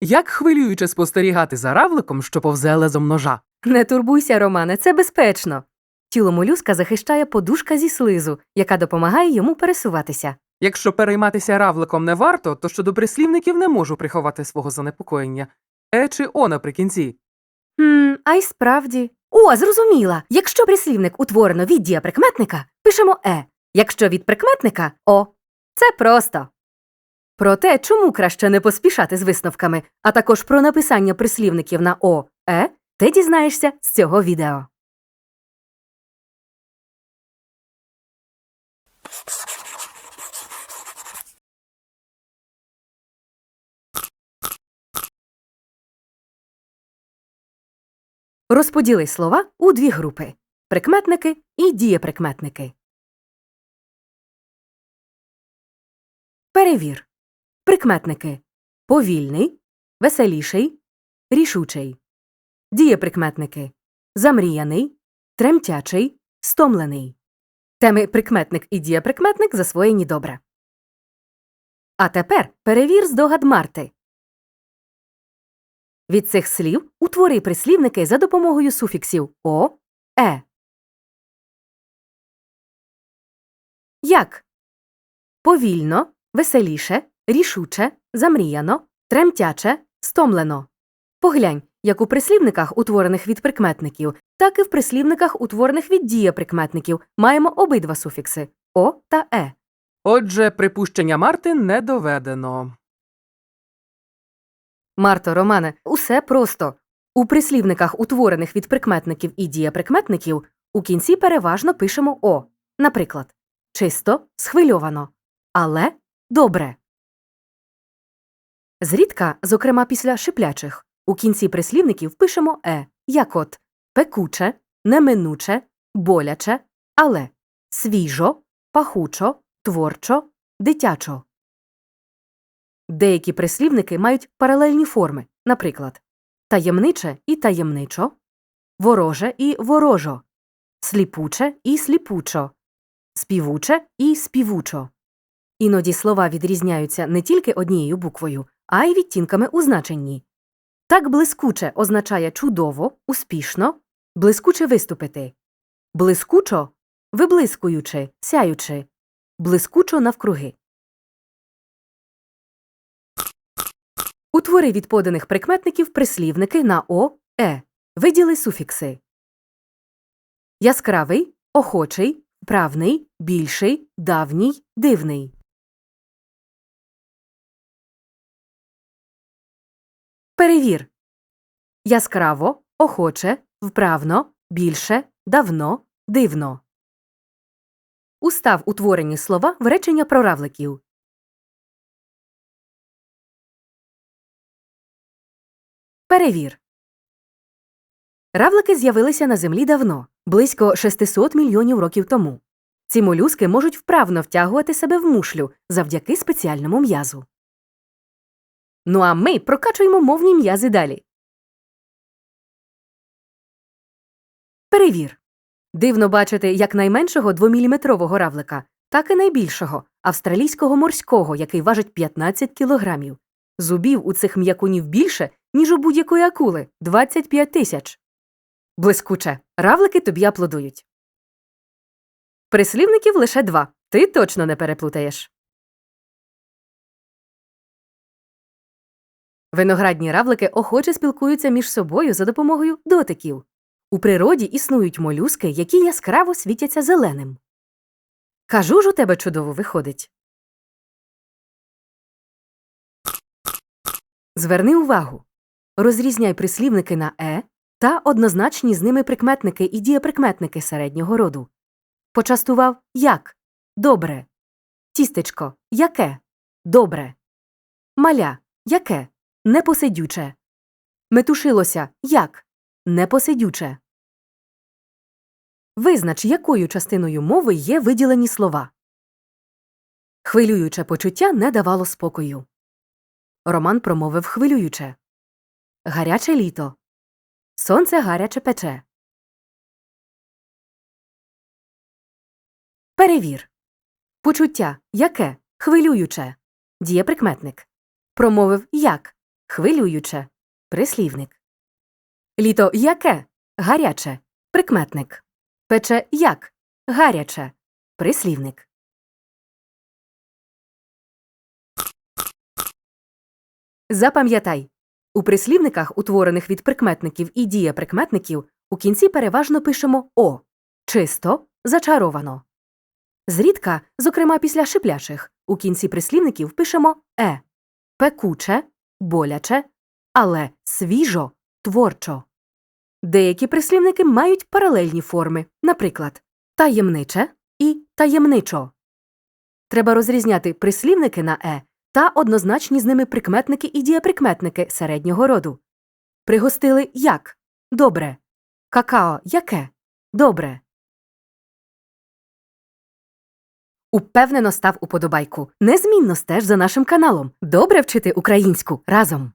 Як хвилююче спостерігати за равликом, що повзе лезом ножа. Не турбуйся, Романе, це безпечно. Тіло молюска захищає подушка зі слизу, яка допомагає йому пересуватися. Якщо перейматися равликом не варто, то щодо прислівників не можу приховати свого занепокоєння. Е чи о наприкінці. Хм, а й справді. О, зрозуміла. Якщо прислівник утворено від дієприкметника, пишемо е. Якщо від прикметника о. Це просто. Про те, чому краще не поспішати з висновками, а також про написання прислівників на о, е, ти дізнаєшся з цього відео. Розподіли слова у дві групи прикметники і дієприкметники. Перевір. Прикметники повільний, веселіший, рішучий. Дієприкметники замріяний, тремтячий, стомлений. Теми прикметник і дієприкметник засвоєні добре. А тепер перевір здогад Марти. Від цих слів утвори прислівники за допомогою суфіксів о, е. Як? Повільно, веселіше, рішуче, замріяно, тремтяче, стомлено. Поглянь, як у прислівниках, утворених від прикметників, так і в прислівниках, утворених від дієприкметників, маємо обидва суфікси о та е. Отже, припущення Марти не доведено. Марто, Романе, усе просто. У прислівниках, утворених від прикметників і дієприкметників, у кінці переважно пишемо о. Наприклад, чисто, схвильовано, але добре. Зрідка, зокрема після шиплячих, у кінці прислівників пишемо е, як от пекуче, неминуче, боляче, але свіжо, пахучо, творчо, дитячо. Деякі прислівники мають паралельні форми, наприклад, таємниче і таємничо, вороже і ворожо, сліпуче і сліпучо, співуче і співучо. Іноді слова відрізняються не тільки однією буквою, а й відтінками у значенні. Так блискуче означає чудово, успішно, блискуче виступити, блискучо виблискуючи, сяючи, блискучо навкруги. Утвори від поданих прикметників прислівники на о, е. Виділи суфікси. Яскравий, охочий, вправний, більший, давній, дивний. Перевір. Яскраво, охоче, вправно, більше, давно, дивно. Устав утворені слова в речення про равликів. Перевір. Равлики з'явилися на землі давно, близько 600 мільйонів років тому. Ці молюски можуть вправно втягувати себе в мушлю завдяки спеціальному м'язу. Ну а ми прокачуємо мовні м'язи далі. Перевір. Дивно бачити як найменшого двоміліметрового равлика, так і найбільшого австралійського морського, який важить 15 кілограмів. Зубів у цих м'якунів більше, ніж у будь-якої акули 25 тисяч. Блискуче. Равлики тобі аплодують. Прислівників лише два. Ти точно не переплутаєш. Виноградні равлики охоче спілкуються між собою за допомогою дотиків. У природі існують молюски, які яскраво світяться зеленим. Кажу ж у тебе чудово виходить. Зверни увагу. Розрізняй прислівники на е та однозначні з ними прикметники і дієприкметники середнього роду. Почастував як добре. Тістечко яке добре. Маля яке непосидюче. Метушилося як непосидюче. Визнач, якою частиною мови є виділені слова. Хвилююче почуття не давало спокою. Роман промовив хвилююче. Гаряче літо. Сонце гаряче пече. Перевір. Почуття яке? Хвилююче. Дієприкметник. Промовив як? Хвилююче, прислівник. Літо яке? Гаряче, прикметник. Пече як? Гаряче, прислівник. Запам'ятай. У прислівниках, утворених від прикметників і дієприкметників, у кінці переважно пишемо о чисто, зачаровано. Зрідка, зокрема після шиплячих, у кінці прислівників пишемо е пекуче, боляче, але свіжо, творчо. Деякі прислівники мають паралельні форми, наприклад, таємниче і таємничо. Треба розрізняти прислівники на е та однозначні з ними прикметники і дієприкметники середнього роду. Пригостили як? Добре. Какао яке? Добре. Упевнено став уподобайку. Незмінно стеж за нашим каналом. Добре вчити українську разом.